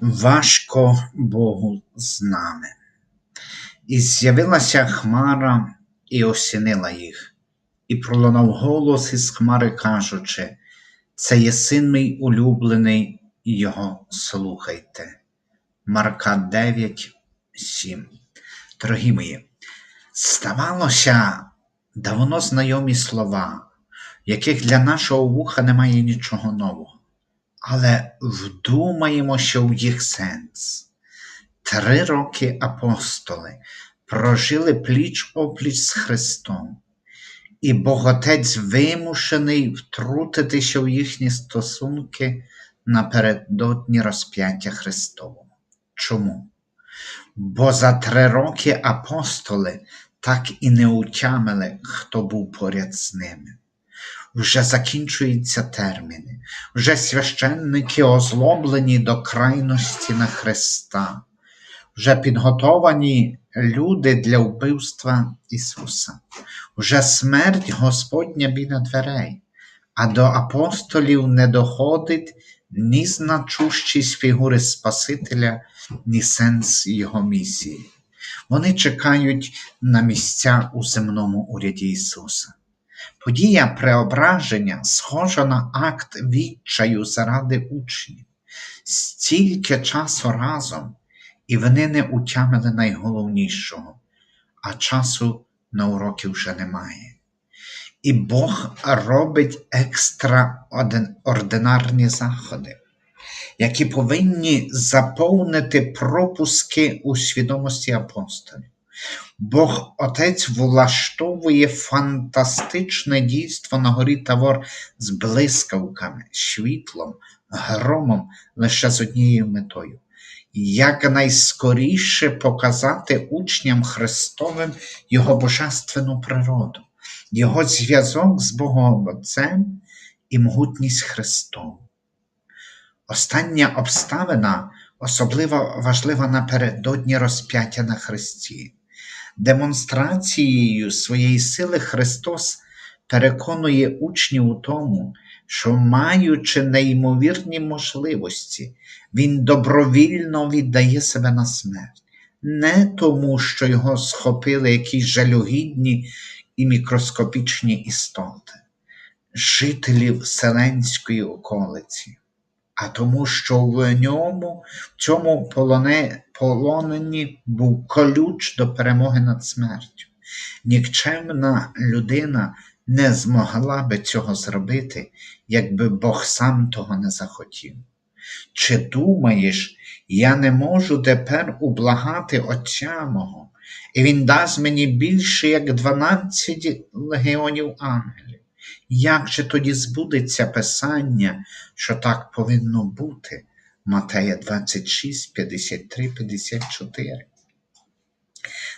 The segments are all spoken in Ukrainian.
важко Богу з нами. І з'явилася хмара і осінила їх, і пролунав голос із хмари, кажучи: Це є син мій улюблений, його слухайте. Марка 9, 7. Дорогі мої, ставалося давно знайомі слова, яких для нашого вуха немає нічого нового але вдумаємося в їх сенс. Три роки апостоли прожили пліч опліч з Христом, і Бог Отець вимушений втрутитися в їхні стосунки напередодні розп'яття Христового. Чому? Бо за три роки апостоли так і не утямили, хто був поряд з ними вже закінчуються терміни, вже священники озлоблені до крайності на Христа, вже підготовані люди для вбивства Ісуса, вже смерть Господня біля дверей, а до апостолів не доходить ні значущість фігури Спасителя, ні сенс Його місії. Вони чекають на місця у земному уряді Ісуса. Подія преображення схожа на акт відчаю заради учнів, стільки часу разом, і вони не утямили найголовнішого, а часу на уроки вже немає. І Бог робить екстраординарні заходи, які повинні заповнити пропуски у свідомості апостолів. Бог Отець влаштовує фантастичне дійство на горі Тавор з блискавками, світлом, громом лише з однією метою. Якнайскоріше показати учням Христовим Його божественну природу, Його зв'язок з Богом Отцем і могутність Христову. Остання обставина особливо важлива напередодні розп'яття на Христі. Демонстрацією своєї сили Христос переконує учнів у тому, що, маючи неймовірні можливості, Він добровільно віддає себе на смерть, не тому, що його схопили якісь жалюгідні і мікроскопічні істоти, жителів Вселенської околиці а тому, що в ньому, в цьому полоне, полоненні був колюч до перемоги над смертю. Нікчемна людина не змогла би цього зробити, якби Бог сам того не захотів. Чи думаєш, я не можу тепер ублагати Отця мого, і Він дасть мені більше, як дванадцять легіонів ангелів? Як же тоді збудеться Писання, що так повинно бути? Матея 26, 53, 54.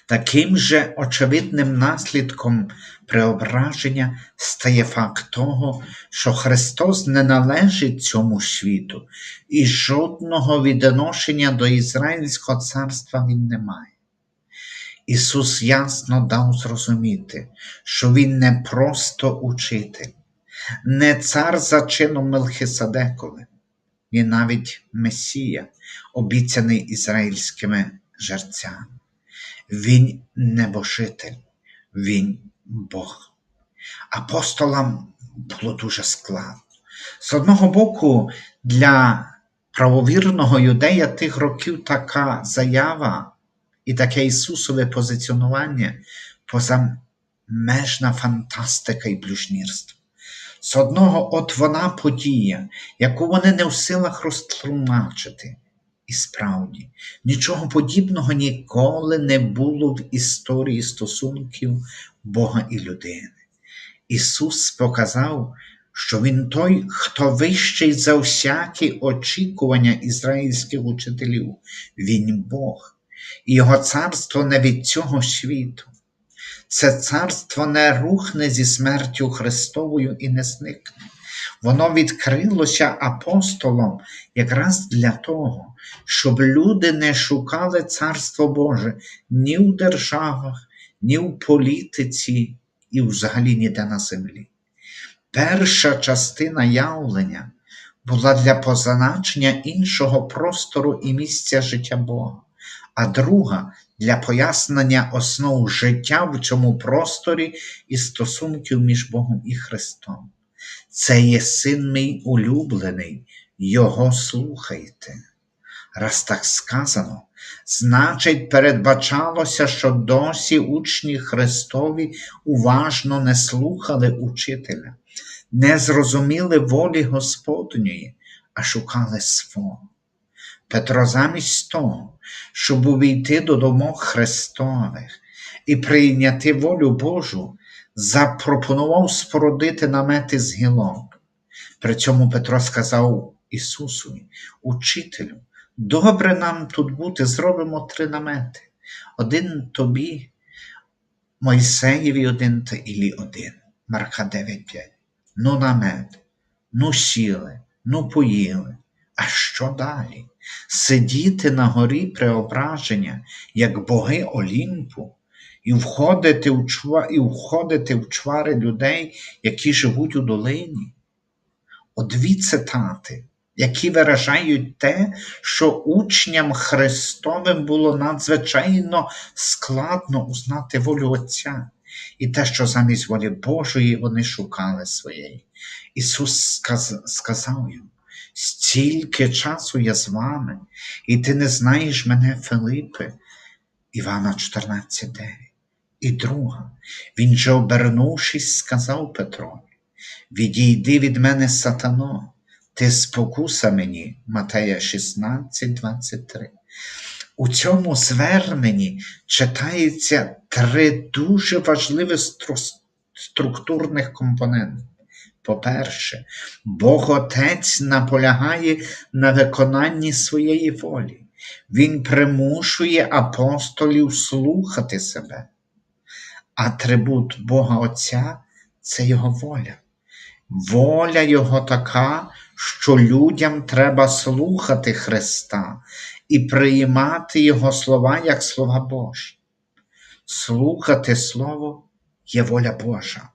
Таким же очевидним наслідком преображення стає факт того, що Христос не належить цьому світу, і жодного відношення до Ізраїльського царства Він не має. Ісус ясно дав зрозуміти, що Він не просто учитель, не цар за чином Мелхиседековим, Він навіть Месія, обіцяний ізраїльськими жерцями. Він небожитель, Він Бог. Апостолам було дуже складно. З одного боку, для правовірного юдея тих років така заява і таке Ісусове позиціонування позамежна фантастика і блюжнірство. З одного от вона подія, яку вони не в силах розтлумачити. І справді, нічого подібного ніколи не було в історії стосунків Бога і людини. Ісус показав, що Він той, хто вищий за всякі очікування ізраїльських учителів, Він Бог і Його царство не від цього світу. Це царство не рухне зі смертю Христовою і не зникне. Воно відкрилося апостолом якраз для того, щоб люди не шукали Царство Боже ні в державах, ні в політиці, і взагалі ніде на землі. Перша частина явлення була для позначення іншого простору і місця життя Бога, а друга для пояснення основ життя в цьому просторі і стосунків між Богом і Христом. Це є син мій улюблений, Його слухайте. Раз так сказано, значить, передбачалося, що досі учні Христові уважно не слухали учителя, не зрозуміли волі Господньої, а шукали свого. Петро замість того, щоб увійти до домов Христових і прийняти волю Божу, запропонував спорудити намети з гілок. При цьому Петро сказав Ісусові, Учителю, добре нам тут бути, зробимо три намети. Один тобі, Мойсеєві один та Ілі один. Марка 9.5. Ну намет, ну сіли, ну поїли. А що далі? Сидіти на горі преображення, як боги Олімпу, і входити в чва... і входити в чвари людей, які живуть у долині? О дві цитати, які виражають те, що учням Христовим було надзвичайно складно узнати волю Отця, і те, що замість волі Божої вони шукали своєї. Ісус сказ... сказав їм, стільки часу я з вами, і ти не знаєш мене, Филипе, Івана 14.9. І друга, він же, обернувшись, сказав Петрові, Відійди від мене, сатано, ти спокуса мені, Матея 16, 23. У цьому зверненні читається три дуже важливі стру- структурних компоненти. По-перше, Бог Отець наполягає на виконанні своєї волі. Він примушує апостолів слухати себе. Атрибут Бога Отця це Його воля. Воля Його така, що людям треба слухати Христа і приймати Його слова як слова Божі. Слухати Слово є воля Божа.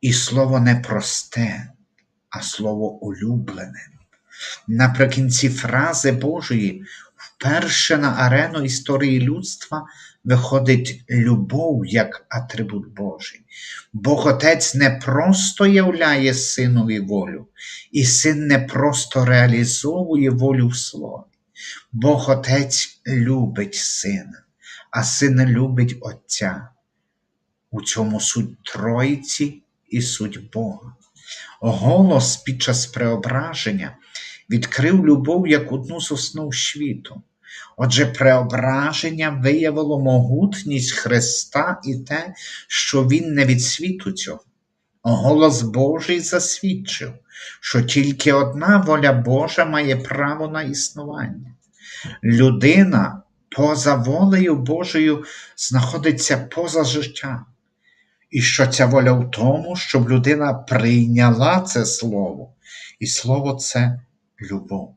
І слово не просте, а слово улюблене. Наприкінці фрази Божої, вперше на арену історії людства виходить любов як атрибут Божий. Бог Отець не просто являє синові волю, і син не просто реалізовує волю в слові. Бог Отець любить сина, а син любить Отця. У цьому суть Тройці і суть Бога. Голос під час преображення відкрив любов як одну з основ світу. Отже, преображення виявило могутність Христа і те, що Він не від світу цього. Голос Божий засвідчив, що тільки одна воля Божа має право на існування. Людина поза волею Божою знаходиться поза життям. І що ця воля в тому, щоб людина прийняла це слово, і слово це любов.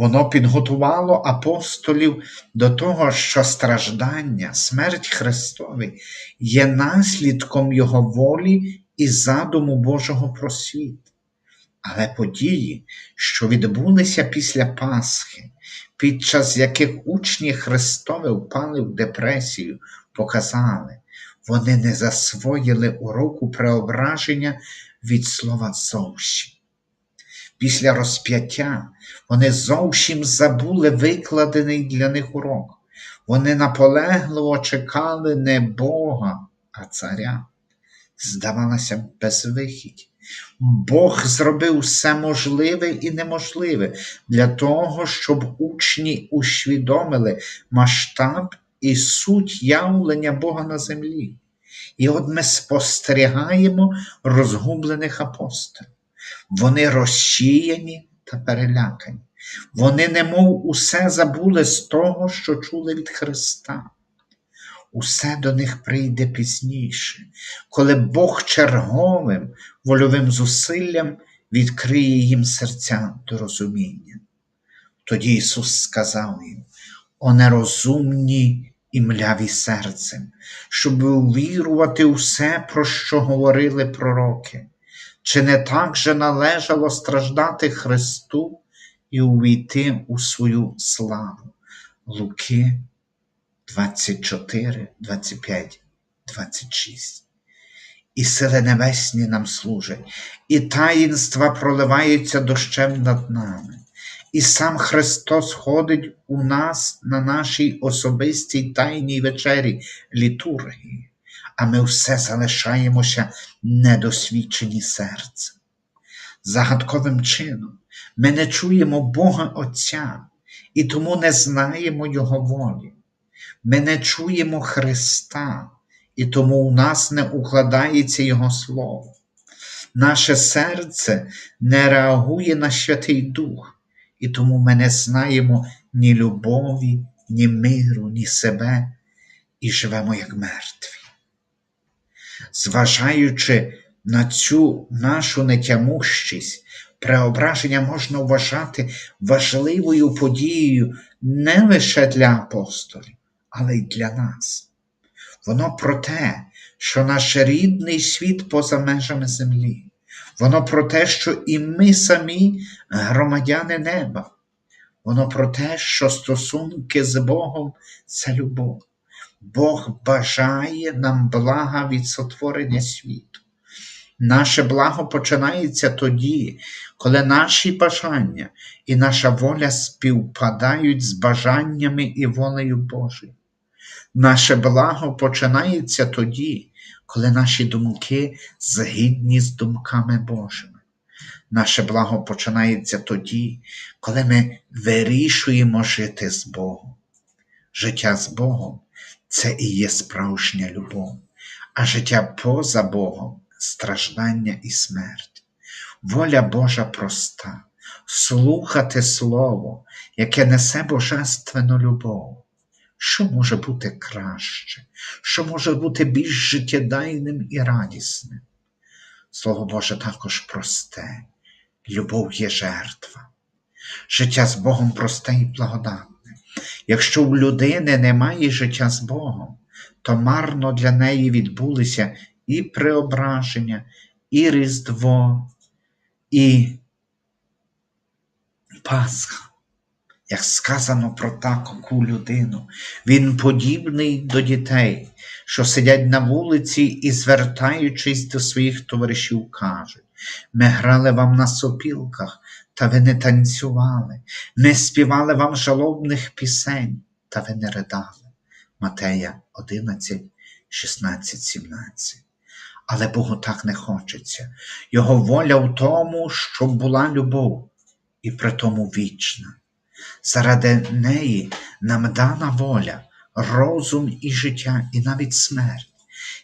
Воно підготувало апостолів до того, що страждання, смерть Христові є наслідком Його волі і задуму Божого про світ. Але події, що відбулися після Пасхи, під час яких учні Христові впали в депресію, показали, вони не засвоїли уроку преображення від слова зовсім. Після розп'яття вони зовсім забули викладений для них урок. Вони наполегливо чекали не Бога, а царя. Здавалося, безвихідь. Бог зробив все можливе і неможливе для того, щоб учні усвідомили масштаб і суть явлення Бога на землі. І от ми спостерігаємо розгублених апостолів. Вони розсіяні та перелякані. Вони немов усе забули з того, що чули від Христа. Усе до них прийде пізніше, коли Бог черговим вольовим зусиллям відкриє їм серця до розуміння. Тоді Ісус сказав їм: О нерозумні і мляві серцем, щоб увірувати усе, про що говорили пророки. Чи не так же належало страждати Христу і увійти у свою славу? Луки 24, 25, 26. І сили небесні нам служать, і таїнства проливаються дощем над нами, і сам Христос ходить у нас на нашій особистій тайній вечері літургії, а ми все залишаємося недосвідчені серцем. Загадковим чином ми не чуємо Бога Отця і тому не знаємо Його волі. Ми не чуємо Христа, і тому у нас не укладається Його Слово. Наше серце не реагує на Святий Дух, і тому ми не знаємо ні любові, ні миру, ні себе, і живемо як мертві. Зважаючи на цю нашу нетямущість, преображення можна вважати важливою подією не лише для апостолів, але й для нас. Воно про те, що наш рідний світ поза межами землі. Воно про те, що і ми самі громадяни неба. Воно про те, що стосунки з Богом це любов. Бог бажає нам блага від сотворення світу. Наше благо починається тоді, коли наші бажання і наша воля співпадають з бажаннями і волею Божою. Наше благо починається тоді, коли наші думки згідні з думками Божими. Наше благо починається тоді, коли ми вирішуємо жити з Богом. Життя з Богом це і є справжня любов, а життя поза Богом страждання і смерть. Воля Божа проста слухати Слово, яке несе божественну любов. Що може бути краще, що може бути більш життєдайним і радісним? Слово Боже також просте, любов є жертва. Життя з Богом просте і благодатне. Якщо у людини немає життя з Богом, то марно для неї відбулися і преображення, і Різдво, і Пасха. Як сказано про таку людину, він подібний до дітей, що сидять на вулиці і, звертаючись до своїх товаришів, кажуть: ми грали вам на сопілках, та ви не танцювали, ми співали вам жалобних пісень, та ви не ридали. Матея 11, 16, 17. Але Богу так не хочеться. Його воля в тому, щоб була любов, і при тому вічна. Заради неї нам дана воля, розум і життя, і навіть смерть,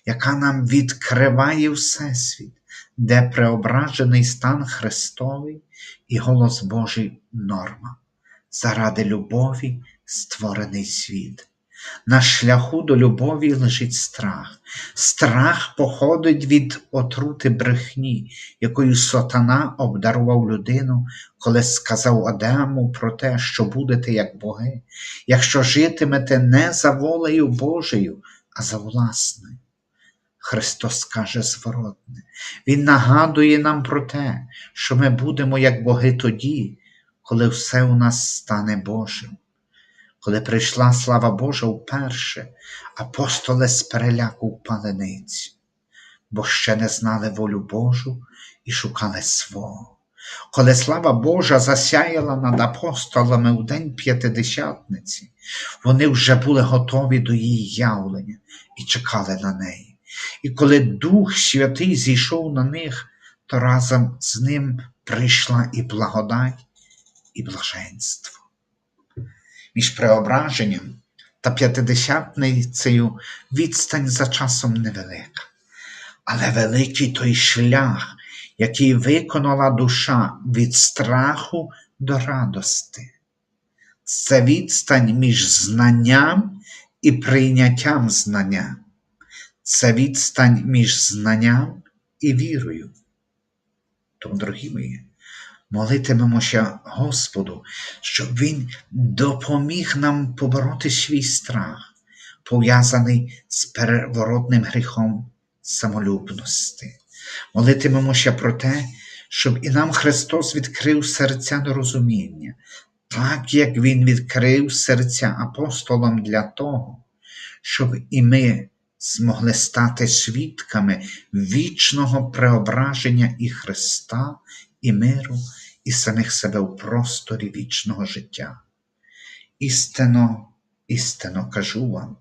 яка нам відкриває Всесвіт, де преображений стан Христовий і голос Божий норма, заради любові створений світ. На шляху до любові лежить страх. Страх походить від отрути брехні, якою сатана обдарував людину, коли сказав Адаму про те, що будете як боги, якщо житимете не за волею Божою, а за власною. Христос каже зворотне, Він нагадує нам про те, що ми будемо як боги тоді, коли все у нас стане Божим. Коли прийшла слава Божа вперше, апостоли з переляку впали ниць, бо ще не знали волю Божу і шукали свого. Коли слава Божа засяяла над апостолами у день п'ятидесятниці, вони вже були готові до її явлення і чекали на неї. І коли Дух Святий зійшов на них, то разом з ним прийшла і благодать, і блаженство між преображенням та п'ятидесятницею відстань за часом невелика, але великий той шлях, який виконала душа від страху до радости. Це відстань між знанням і прийняттям знання. Це відстань між знанням і вірою. Тому, дорогі мої, молитимемося Господу, щоб Він допоміг нам побороти свій страх, пов'язаний з переворотним гріхом самолюбності. Молитимемося про те, щоб і нам Христос відкрив серця до розуміння, так як Він відкрив серця апостолам для того, щоб і ми змогли стати свідками вічного преображення і Христа, і миру, і самих себе в просторі вічного життя. Істинно, істинно кажу вам,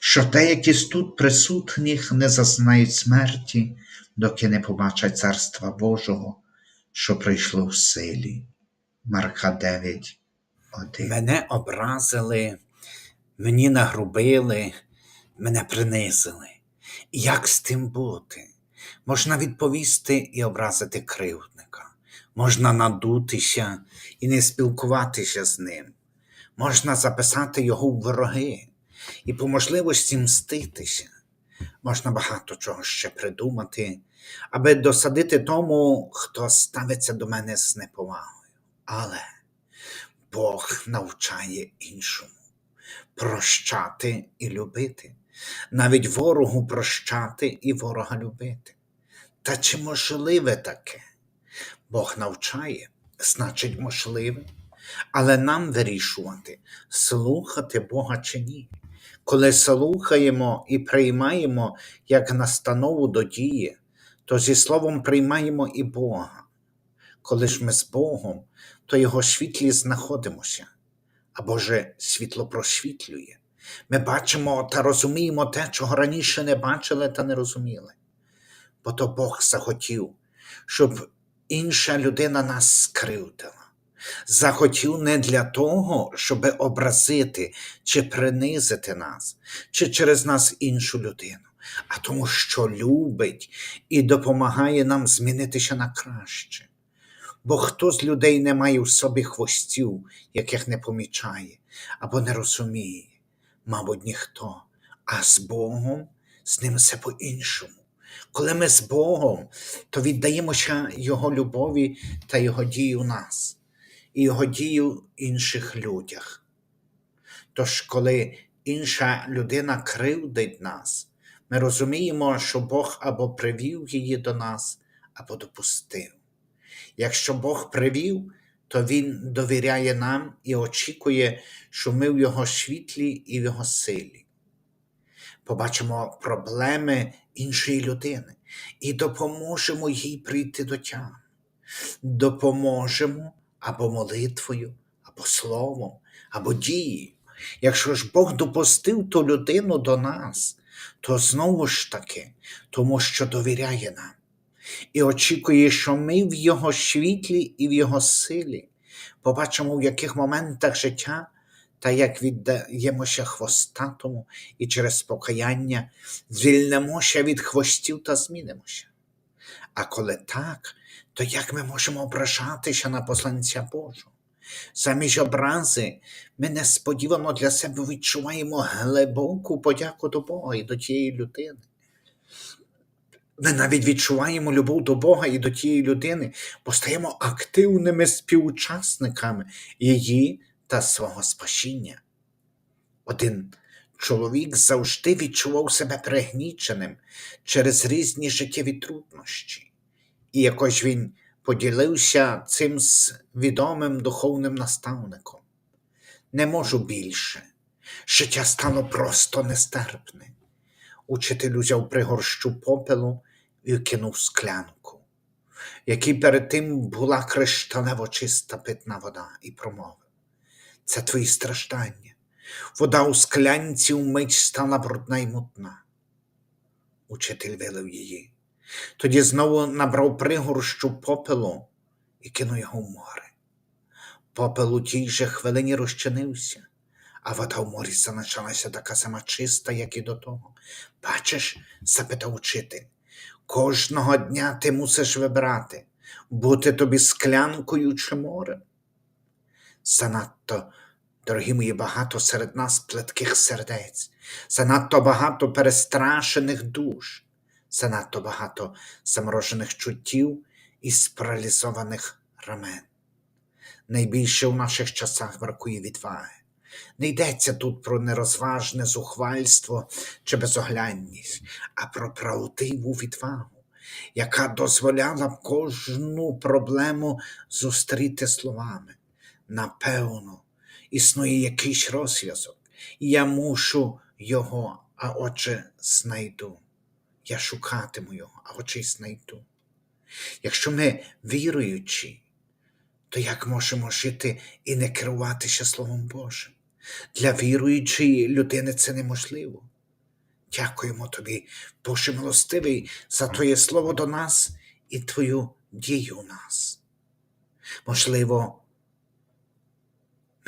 що деякі з тут присутніх не зазнають смерті, доки не побачать Царства Божого, що прийшло в силі. Марка 9, 1. Мене образили, мені нагрубили, мене принизили. Як з тим бути? Можна відповісти і образити кривдника, можна надутися і не спілкуватися з ним, можна записати його в вороги і по можливості мститися. Можна багато чого ще придумати, аби досадити тому, хто ставиться до мене з неповагою. Але Бог навчає іншому прощати і любити, навіть ворогу прощати і ворога любити. Та чи можливе таке? Бог навчає, значить, можливе, але нам вирішувати, слухати Бога чи ні. Коли слухаємо і приймаємо як настанову до дії, то зі словом приймаємо і Бога. Коли ж ми з Богом, то Його світлі знаходимося, а Боже світло просвітлює. Ми бачимо та розуміємо те, чого раніше не бачили та не розуміли. Бо то Бог захотів, щоб інша людина нас скривдила. Захотів не для того, щоб образити чи принизити нас, чи через нас іншу людину, а тому, що любить і допомагає нам змінитися на краще. Бо хто з людей не має в собі хвостів, яких не помічає або не розуміє, мабуть, ніхто, а з Богом з ним все по-іншому. Коли ми з Богом, то віддаємося Його любові та Його дії у нас, і Його дію в інших людях. Тож, коли інша людина кривдить нас, ми розуміємо, що Бог або привів її до нас, або допустив. Якщо Бог привів, то Він довіряє нам і очікує, що ми в Його світлі і в Його силі. Побачимо проблеми іншої людини і допоможемо їй прийти до тями. Допоможемо або молитвою, або словом, або дією. Якщо ж Бог допустив ту людину до нас, то знову ж таки, тому що довіряє нам і очікує, що ми в Його світлі і в Його силі побачимо, в яких моментах життя та як віддаємося хвостатому і через покаяння звільнимося від хвостів та змінимося. А коли так, то як ми можемо ображатися на посланця Божого? Замість образи ми несподівано для себе відчуваємо глибоку подяку до Бога і до тієї людини. Ми навіть відчуваємо любов до Бога і до тієї людини, бо стаємо активними співучасниками її та свого спасіння. Один чоловік завжди відчував себе пригніченим через різні життєві труднощі, і якось він поділився цим відомим духовним наставником. Не можу більше. Життя стало просто нестерпне. Учитель узяв пригорщу попелу і кинув склянку, якій перед тим була кришталево чиста питна вода, і промовив: Це твої страждання. Вода у склянці вмить стала брудна й мутна. Учитель вилив її. Тоді знову набрав пригорщу попелу і кинув його в море. Попел у тій же хвилині розчинився, а вода в морі залишалася така сама чиста, як і до того. Бачиш, запитав учитель, кожного дня ти мусиш вибрати, бути тобі склянкою чи морем. Занадто, дорогі мої, багато серед нас плетких сердець, занадто багато перестрашених душ, занадто багато заморожених чуттів і спаралізованих рамен. Найбільше у наших часах бракує відваги. Не йдеться тут про нерозважне зухвальство чи безоглянність, а про правдиву відвагу, яка дозволяла б кожну проблему зустріти словами. Напевно, існує якийсь розв'язок, і я мушу його, а отже, знайду. Я шукатиму його, а отже й знайду. Якщо ми віруючі, то як можемо жити і не керуватися Словом Божим? Для віруючої людини це неможливо. Дякуємо тобі, Боже милостивий, за Твоє слово до нас і Твою дію в нас. Можливо,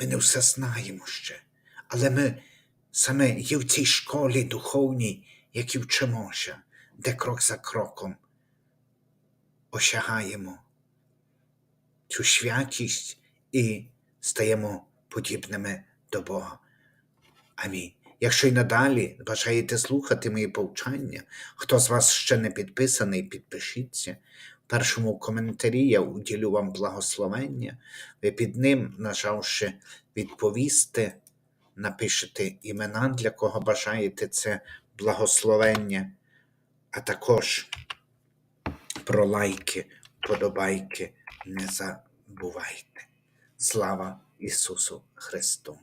ми не все знаємо ще, але ми саме є в цій школі духовній, які вчимося, де крок за кроком осягаємо цю святість і стаємо подібними до Бога. Амінь. Якщо й надалі бажаєте слухати мої повчання, хто з вас ще не підписаний, підпишіться. Першому коментарі я уділю вам благословення. Ви під ним, нажавши відповісти, напишете імена, для кого бажаєте це благословення, а також про лайки, подобайки не забувайте. Слава Ісусу Христу!